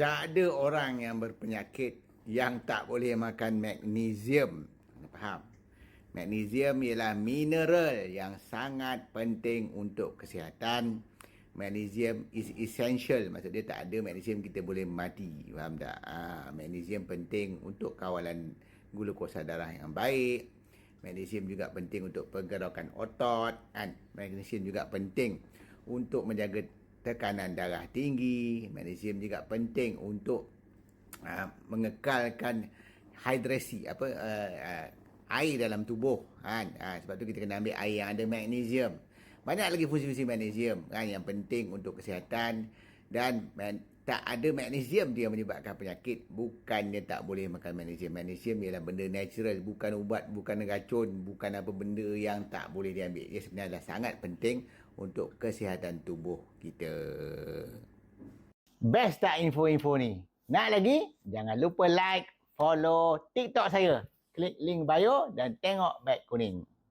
Tak ada orang yang berpenyakit yang tak boleh makan magnesium. Faham? Magnesium ialah mineral yang sangat penting untuk kesihatan. Magnesium is essential. Maksud dia tak ada magnesium kita boleh mati. Faham tak? Ha, magnesium penting untuk kawalan glukosa darah yang baik. Magnesium juga penting untuk pergerakan otot. Kan? Magnesium juga penting untuk menjaga tekanan darah tinggi. Magnesium juga penting untuk uh, mengekalkan hidrasi apa uh, uh, air dalam tubuh kan. Uh, sebab tu kita kena ambil air yang ada magnesium. Banyak lagi fungsi-fungsi magnesium kan yang penting untuk kesihatan dan man, tak ada magnesium dia menyebabkan penyakit bukan dia tak boleh makan magnesium magnesium ialah benda natural bukan ubat bukan racun bukan apa benda yang tak boleh diambil ia sebenarnya sangat penting untuk kesihatan tubuh kita. Best tak info-info ni? Nak lagi? Jangan lupa like follow TikTok saya. Klik link bio dan tengok beg kuning